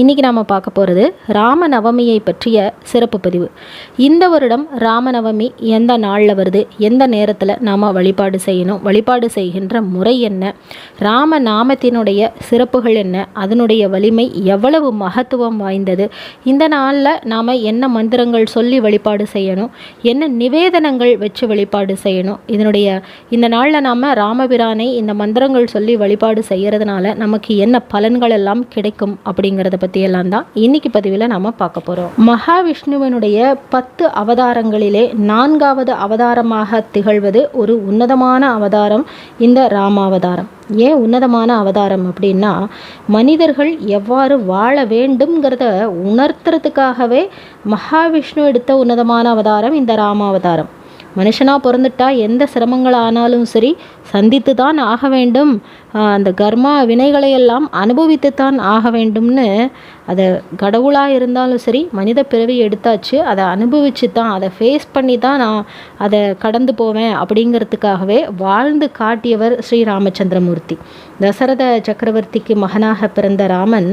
இன்றைக்கி நாம் பார்க்க போகிறது ராமநவமியை பற்றிய சிறப்பு பதிவு. இந்த வருடம் ராமநவமி எந்த நாளில் வருது? எந்த நேரத்தில் நாம் வழிபாடு செய்யணும்? வழிபாடு செய்கின்ற முறை என்ன? ராம நாமத்தினுடைய சிறப்புகள் என்ன? அதனுடைய வலிமை எவ்வளவு மகத்துவம் வாய்ந்தது? இந்த நாளில் நாம் என்ன மந்திரங்கள் சொல்லி வழிபாடு செய்யணும்? என்ன நிவேதனங்கள் வச்சு வழிபாடு செய்யணும்? இதனுடைய இந்த நாளில் நாம் ராமபிரானை இந்த மந்திரங்கள் சொல்லி வழிபாடு செய்கிறதுனால நமக்கு என்ன பலன்கள் எல்லாம் கிடைக்கும் அப்படிங்கிறத பற்றியெல்லாம் தான் இன்னைக்கு பதிவில் நம்ம பார்க்க போகிறோம் மகாவிஷ்ணுவனுடைய பத்து அவதாரங்களிலே நான்காவது அவதாரமாக திகழ்வது ஒரு உன்னதமான அவதாரம் இந்த ராமாவதாரம். ஏன் உன்னதமான அவதாரம் அப்படின்னா மனிதர்கள் எவ்வாறு வாழ வேண்டும்ங்கிறத உணர்த்துறதுக்காகவே மகாவிஷ்ணு எடுத்த உன்னதமான அவதாரம் இந்த ராமாவதாரம். மனுஷனாக பிறந்துட்டா எந்த சிரமங்கள் ஆனாலும் சரி சந்தித்து தான் ஆக வேண்டும். அந்த கர்மா வினைகளை எல்லாம் அனுபவித்து தான் ஆக வேண்டும்னு அதை கடவுளாக இருந்தாலும் சரி மனித பிறவி எடுத்தாச்சு அதை அனுபவிச்சு தான் அதை ஃபேஸ் பண்ணி தான் நான் அதை கடந்து போவேன் அப்படிங்கிறதுக்காகவே வாழ்ந்து காட்டியவர் ஸ்ரீ ராமச்சந்திரமூர்த்தி. தசரத சக்கரவர்த்திக்கு மகனாக பிறந்த ராமன்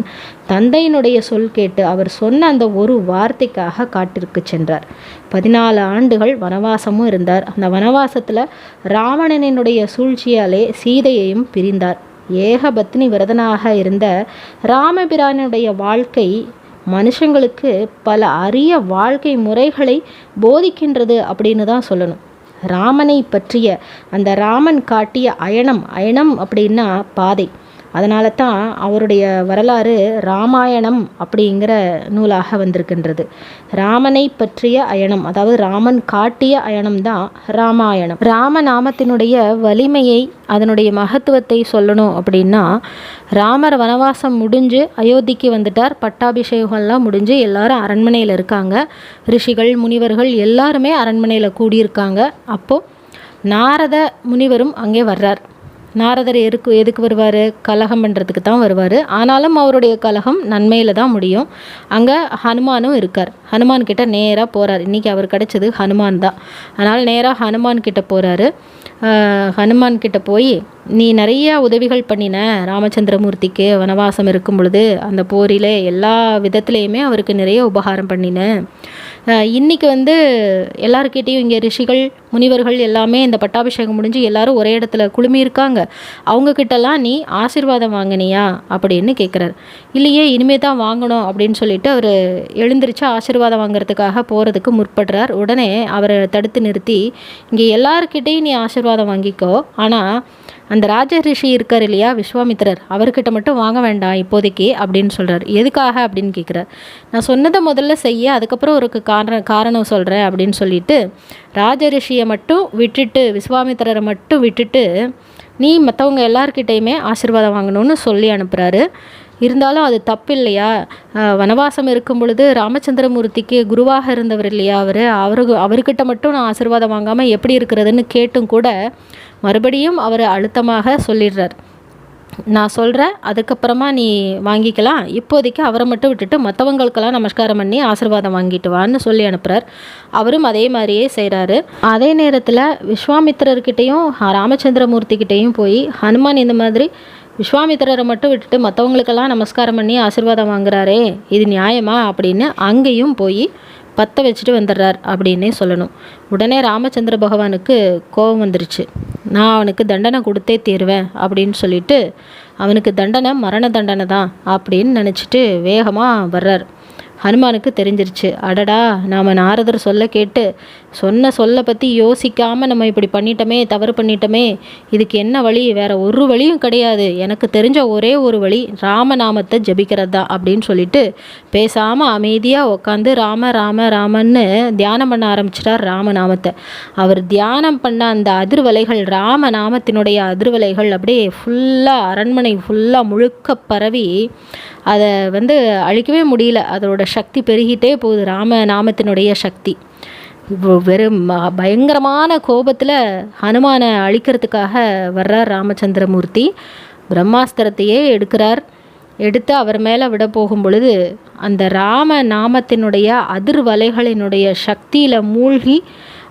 தந்தையினுடைய சொல் கேட்டு அவர் சொன்ன அந்த ஒரு வார்த்தைக்காக காட்டிற்கு சென்றார். பதினாலு ஆண்டுகள் வனவாசமும் இருந்தார். அந்த வனவாசத்தில் ராவணனினுடைய சூழ்ச்சியாலே சீதையையும் பிரிந்தார். ஏகபத்னி விரதனாக இருந்த ராமபிரானுடைய வாழ்க்கை மனுஷங்களுக்கு பல அரிய வாழ்க்கை முறைகளை போதிக்கின்றது அப்படின்னு தான் சொல்லணும். ராமனை பற்றிய அந்த ராமன் காட்டிய அயனம் அயனம் அப்படின்னா பாதை. அதனால தான் அவருடைய வரலாறு ராமாயணம் அப்படிங்கிற நூலாக வந்திருக்கின்றது. ராமனை பற்றிய அயனம் அதாவது ராமன் காட்டிய அயனம் தான் ராமாயணம். ராமநாமத்தினுடைய வலிமையை அதனுடைய மகத்துவத்தை சொல்லணும் அப்படின்னா ராமர் வனவாசம் முடிஞ்சு அயோத்திக்கு வந்துட்டார். பட்டாபிஷேகம்லாம் முடிஞ்சு எல்லாரும் அரண்மனையில் இருக்காங்க. ரிஷிகள் முனிவர்கள் எல்லாருமே அரண்மனையில் கூடியிருக்காங்க. அப்போது நாரத முனிவரும் அங்கே வர்றார். நாரதர் எதுக்கு எதுக்கு வருவார்? கலகம் பண்ணுறதுக்கு தான் வருவார். ஆனாலும் அவருடைய கலகம் நன்மையில் தான் முடியும். அங்கே ஹனுமானும் இருக்கார். ஹனுமான் கிட்ட நேராக போகிறார் இன்றைக்கி அவர் கிடைச்சது ஹனுமான் தான். அதனால் நேராக ஹனுமான் கிட்ட போகிறாரு ஹனுமான் கிட்ட போய் நீ நிறைய உதவிகள் பண்ணின ராமச்சந்திரமூர்த்திக்கு. வனவாசம் இருக்கும் பொழுது அந்த போரிலே எல்லா விதத்துலேயுமே அவருக்கு நிறைய உபகாரம் பண்ணின. இன்றைக்கி வந்து எல்லாருக்கிட்டேயும் இங்கே ரிஷிகள் முனிவர்கள் எல்லாமே இந்த பட்டாபிஷேகம் முடிஞ்சு எல்லாரும் ஒரே இடத்துல குழுமி இருக்காங்க அவங்கக்கிட்டலாம் நீ ஆசீர்வாதம் வாங்கினியா அப்படின்னு கேட்குறாரு இல்லையே இனிமே தான் வாங்கணும் அப்படின்னு சொல்லிட்டு அவர் எழுந்திரிச்சு ஆசிர்வாதம் வாங்குறதுக்காக போகிறதுக்கு முற்படுறார். உடனே அவரை தடுத்து நிறுத்தி இங்கே எல்லாருக்கிட்டேயும் நீ ஆசிர்வாதம் வாங்கிக்கோ. ஆனால் அந்த ராஜ ரிஷி இருக்கார் இல்லையா விஸ்வாமித்திரர் அவர்கிட்ட மட்டும் வாங்க வேண்டாம் இப்போதைக்கு அப்படின்னு சொல்கிறார் எதுக்காக அப்படின்னு கேட்குறார் நான் சொன்னதை முதல்ல செய்ய அதுக்கப்புறம் ஒரு காரணம் காரணம் சொல்கிறேன் அப்படின்னு சொல்லிட்டு ராஜ ரிஷியை மட்டும் விட்டுட்டு விஸ்வாமித்திரரை மட்டும் விட்டுட்டு நீ மற்றவங்க எல்லார்கிட்டேயுமே ஆசீர்வாதம் வாங்கணும்னு சொல்லி அனுப்புகிறாரு இருந்தாலும் அது தப்பு இல்லையா வனவாசம் இருக்கும் பொழுது ராமச்சந்திரமூர்த்திக்கு குருவாக இருந்தவர் இல்லையா அவர்? அவரு அவர்கிட்ட மட்டும் நான் ஆசீர்வாதம் வாங்காமல் எப்படி இருக்கிறதுன்னு கேட்டும் கூட மறுபடியும் அவர் அழுத்தமாக சொல்லிடுறார். நான் சொல்கிறேன் அதுக்கப்புறமா நீ வாங்கிக்கலாம். இப்போதைக்கு அவரை மட்டும் விட்டுட்டு மற்றவங்களுக்கெல்லாம் நமஸ்காரம் பண்ணி ஆசீர்வாதம் வாங்கிட்டு வான்னு சொல்லி அனுப்புகிறார் அவரும் அதே மாதிரியே செய்கிறாரு அதே நேரத்தில் விஸ்வாமித்திரர்கிட்டையும் ராமச்சந்திரமூர்த்திக்கிட்டேயும் போய் ஹனுமான் இந்த மாதிரி விஸ்வாமித்திரரை மட்டும் விட்டுட்டு மற்றவங்களுக்கெல்லாம் நமஸ்காரம் பண்ணி ஆசீர்வாதம் வாங்குறாரே இது நியாயமா அப்படின்னு அங்கேயும் போய் பற்ற வச்சுட்டு வந்துடுறார் அப்படின்னே சொல்லணும். உடனே ராமச்சந்திர பகவானுக்கு கோபம் வந்துருச்சு. நான் அவனுக்கு தண்டனை கொடுத்தே தீருவேன் அப்படின்னு சொல்லிட்டு அவனுக்கு தண்டனை மரண தண்டனை தான் அப்படின்னு நினச்சிட்டு வேகமாக வர்றார். ஹனுமானுக்கு தெரிஞ்சிருச்சு. அடடா நாம் நாரதர் சொல்ல கேட்டு சொன்ன சொல்ல பற்றி யோசிக்காமல் நம்ம இப்படி பண்ணிட்டோமே தவறு பண்ணிட்டோமே இதுக்கு என்ன வழி? வேறு ஒரு வழியும் கிடையாது. எனக்கு தெரிஞ்ச ஒரே ஒரு வழி ராமநாமத்தை ஜபிக்கிறது தான் அப்படின்னு சொல்லிட்டு பேசாமல் அமைதியாக உட்காந்து ராம ராம ராமன்னு தியானம் பண்ண ஆரம்பிச்சிட்டார் ராமநாமத்தை. அவர் தியானம் பண்ண அந்த அதிர்வலைகள் ராமநாமத்தினுடைய அதிர்வலைகள் அப்படியே ஃபுல்லாக அரண்மனை ஃபுல்லாக முழுக்க பரவி அதை வந்து அழிக்கவே முடியல. அதோட சக்தி பெருகிட்டே போகுது ராம நாமத்தினுடைய சக்தி. வெறும் பயங்கரமான கோபத்தில் ஹனுமானை அழிக்கிறதுக்காக வர்றார் ராமச்சந்திரமூர்த்தி. பிரம்மாஸ்திரத்தையே எடுக்கிறார். எடுத்து அவர் மேலே விட போகும் பொழுது அந்த ராம நாமத்தினுடைய அதிர்வலைகளினுடைய சக்தியில் மூழ்கி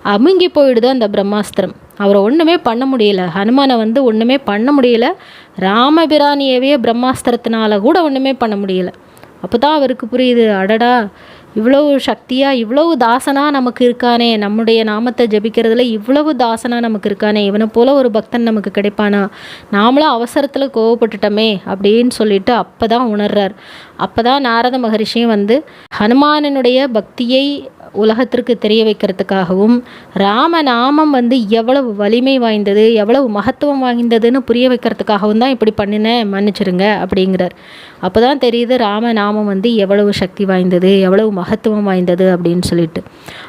அமுங்கி போயிடுது அந்த பிரம்மாஸ்திரம். அவரை ஒன்றுமே பண்ண முடியல. ஹனுமானை வந்து ஒன்றுமே பண்ண முடியல. ராமபிரானியவே பிரம்மாஸ்திரத்தினால கூட ஒன்றுமே பண்ண முடியல. அப்போ தான் அவருக்கு புரியுது அடடா இவ்வளவு சக்தியாக இவ்வளவு தாசனாக நமக்கு இருக்கானே. நம்முடைய நாமத்தை ஜபிக்கிறதுல இவ்வளவு தாசனாக நமக்கு இருக்கானே. இவனை போல் ஒரு பக்தன் நமக்கு கிடைப்பானா? நாமளும் அவசரத்தில் கோவப்பட்டுட்டோமே அப்படின்னு சொல்லிட்டு அப்போ தான் உணர்றார். அப்போ தான் நாரத மகரிஷியும் வந்து ஹனுமானனுடைய பக்தியை உலகத்திற்கு தெரிய வைக்கிறதுக்காகவும் ராமநாமம் வந்து எவ்வளவு வலிமை வாய்ந்தது எவ்வளவு மகத்துவம் வாய்ந்ததுன்னு புரிய வைக்கிறதுக்காகவும் தான் இப்படி பண்ணினேன் மன்னிச்சிருங்க அப்படிங்கிறார். அப்போ தான் தெரியுது ராமநாமம் வந்து எவ்வளவு சக்தி வாய்ந்தது எவ்வளவு மகத்துவம் வாய்ந்தது அப்படின்னு சொல்லிட்டு.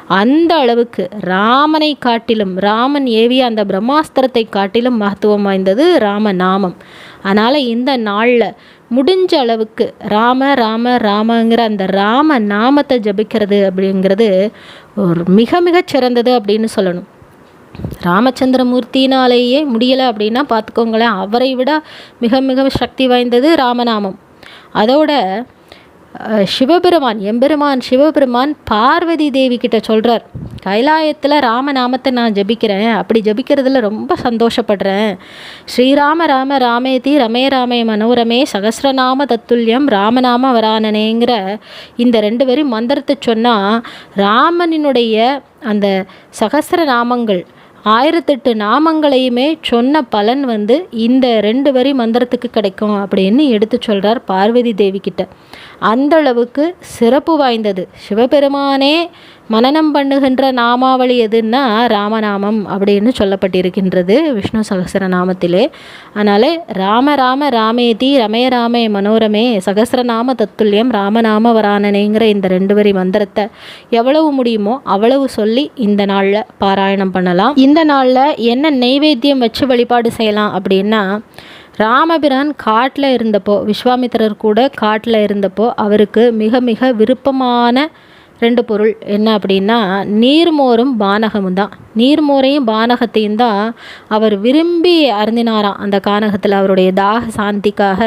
அந்த அளவுக்கு ராமனை காட்டிலும் ராமன் ஏவிய அந்த பிரம்மாஸ்திரத்தை காட்டிலும் மகத்துவம் வாய்ந்தது ராமநாமம். அதனால் இந்த நாளில் முடிஞ்ச அளவுக்கு ராம ராம ராமங்கிற அந்த ராம நாமத்தை ஜபிக்கிறது அப்படிங்கிறது ஒரு மிக மிக சிறந்தது அப்படின்னு சொல்லணும். ராமச்சந்திரமூர்த்தினாலேயே முடியலை அப்படின்னா பார்த்துக்கோங்களேன் அவரை விட மிக மிக சக்தி வாய்ந்தது ராமநாமம். அதோட சிவபெருமான் எம்பெருமான் சிவபெருமான் பார்வதி தேவி கிட்ட சொல்கிறார் கைலாயத்தில் ராமநாமத்தை நான் ஜபிக்கிறேன். அப்படி ஜபிக்கிறதுல ரொம்ப சந்தோஷப்படுறேன். ஸ்ரீராம ராம ராமேதி ரமே ராமே மனோரமே சகசிரநாம தத்துல்யம் ராமநாம வரானனேங்கிற இந்த ரெண்டு வரி மந்திரத்தை சொன்னால் ராமனினுடைய அந்த சகசிரநாமங்கள் ஆயிரத்தெட்டு நாமங்களையுமே சொன்ன பலன் வந்து இந்த ரெண்டு வரி மந்திரத்துக்கு கிடைக்கும் அப்படின்னு எடுத்து சொல்கிறார் பார்வதி தேவி கிட்ட. அந்தளவுக்கு சிறப்பு வாய்ந்தது. சிவபெருமானே மனநம் பண்ணுகின்ற நாமாவளி எதுன்னா ராமநாமம் அப்படின்னு சொல்லப்பட்டிருக்கின்றது விஷ்ணு சகசர நாமத்திலே அதனால் ராம ராம ராமேதி ரமே ராமே மனோரமே சகசரநாம தத்துல்யம் ராமநாம வரானனேங்கிற இந்த ரெண்டு வரி மந்திரத்தை எவ்வளவு முடியுமோ அவ்வளவு சொல்லி இந்த நாளில் பாராயணம் பண்ணலாம். இந்த நாளில் என்ன நெய்வேத்தியம் வச்சு வழிபாடு செய்யலாம் அப்படின்னா ராமபிரான் காட்டில் இருந்தப்போ விஸ்வாமித்திரர் கூட காட்டில் இருந்தப்போ அவருக்கு மிக மிக விருப்பமான ரெண்டு பொருள். என்ன அப்படின்னா நீர்மோரும் பானகமும் தான். நீர்மோரையும் பானகத்தையும் தான் அவர் விரும்பி அருந்தினாராம். அந்த கானகத்தில் அவருடைய தாக சாந்திக்காக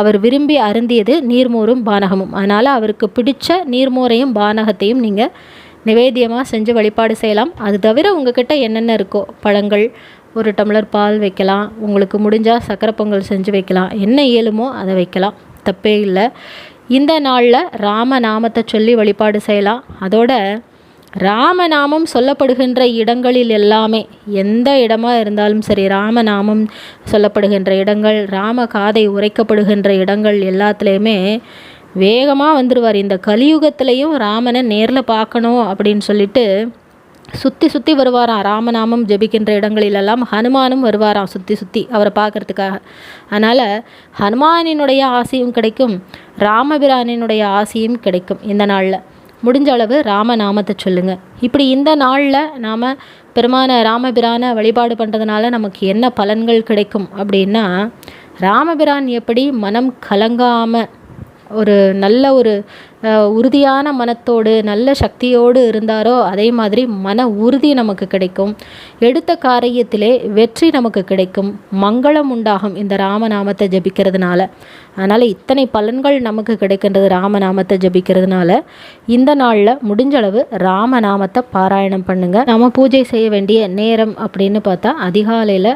அவர் விரும்பி அருந்தியது நீர்மோரும் பானகமும். அதனால் அவருக்கு பிடிச்ச நீர்மோரையும் பானகத்தையும் நீங்கள் நிவேத்தியமாக செஞ்சு வழிபாடு செய்யலாம். அது தவிர உங்ககிட்ட என்னென்ன இருக்கோ பழங்கள் ஒரு டம்ளர் பால் வைக்கலாம். உங்களுக்கு முடிஞ்சால் சக்கரை பொங்கல் செஞ்சு வைக்கலாம். என்ன இயலுமோ அதை வைக்கலாம். தப்பே இல்லை. இந்த நாளில் ராம நாமத்தை சொல்லி வழிபாடு செய்யலாம். அதோட ராமநாமம் சொல்லப்படுகின்ற இடங்களில் எல்லாமே எந்த இடமாக இருந்தாலும் சரி ராமநாமம் சொல்லப்படுகின்ற இடங்கள் ராம காதை உரைக்கப்படுகின்ற இடங்கள் எல்லாத்துலேயுமே வேகமாக வந்துடுவார் இந்த கலியுகத்திலையும் ராமனை நேரில் பார்க்கணும் அப்படின்னு சொல்லிட்டு சுற்றி சுற்றி வருவாராம். ராமநாமம் ஜபிக்கின்ற இடங்களிலெல்லாம் ஹனுமானும் வருவாராம் சுற்றி சுற்றி அவரை பார்க்குறதுக்காக. அதனால் ஹனுமானினுடைய ஆசையும் கிடைக்கும் ராமபிரானினுடைய ஆசையும் கிடைக்கும் இந்த நாளில். முடிஞ்ச அளவு ராமநாமத்தை சொல்லுங்கள் இப்படி இந்த நாளில் நாம் பெருமான ராமபிரானை வழிபாடு பண்ணுறதுனால நமக்கு என்ன பலன்கள் கிடைக்கும் அப்படின்னா ராமபிரான் எப்படி மனம் கலங்காமல் ஒரு நல்ல ஒரு உறுதியான மனத்தோடு நல்ல சக்தியோடு இருந்தாரோ அதே மாதிரி மன உறுதி நமக்கு கிடைக்கும். எடுத்த காரியத்திலே வெற்றி நமக்கு கிடைக்கும். மங்களம் உண்டாகும் இந்த ராமநாமத்தை ஜபிக்கிறதுனால. அதனால் இத்தனை பலன்கள் நமக்கு கிடைக்கின்றது ராமநாமத்தை ஜபிக்கிறதுனால. இந்த நாளில் முடிஞ்சளவு ராமநாமத்தை பாராயணம் பண்ணுங்கள் நம்ம பூஜை செய்ய வேண்டிய நேரம் அப்படின்னு பார்த்தா அதிகாலையில்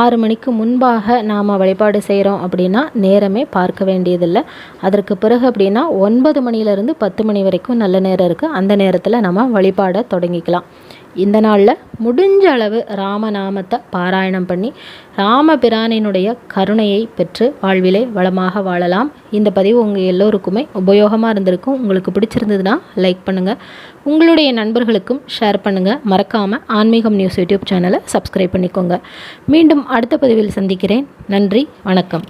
ஆறு மணிக்கு முன்பாக நாம் வழிபாடு செய்கிறோம் அப்படின்னா நேரமே பார்க்க வேண்டியதில்லை. அதற்கு பிறகு அப்படின்னா ஒன்பது மணிலேருந்து பத்து மணி வரைக்கும் நல்ல நேரம் இருக்குது அந்த நேரத்தில் நம்ம வழிபாடை தொடங்கிக்கலாம். இந்த நாளில் முடிஞ்ச அளவு ராமநாமத்தை பாராயணம் பண்ணி ராமபிரானினுடைய கருணையை பெற்று வாழ்விலே வளமாக வாழலாம். இந்த பதிவு உங்கள் எல்லோருக்குமே உபயோகமாக இருந்திருக்கும். உங்களுக்கு பிடிச்சிருந்ததுன்னா லைக் பண்ணுங்கள் உங்களுடைய நண்பர்களுக்கும் ஷேர் பண்ணுங்கள் மறக்காமல் ஆன்மீகம் நியூஸ் யூடியூப் சேனலை சப்ஸ்கிரைப் பண்ணிக்கோங்க. மீண்டும் அடுத்த பதிவில் சந்திக்கிறேன். நன்றி வணக்கம்.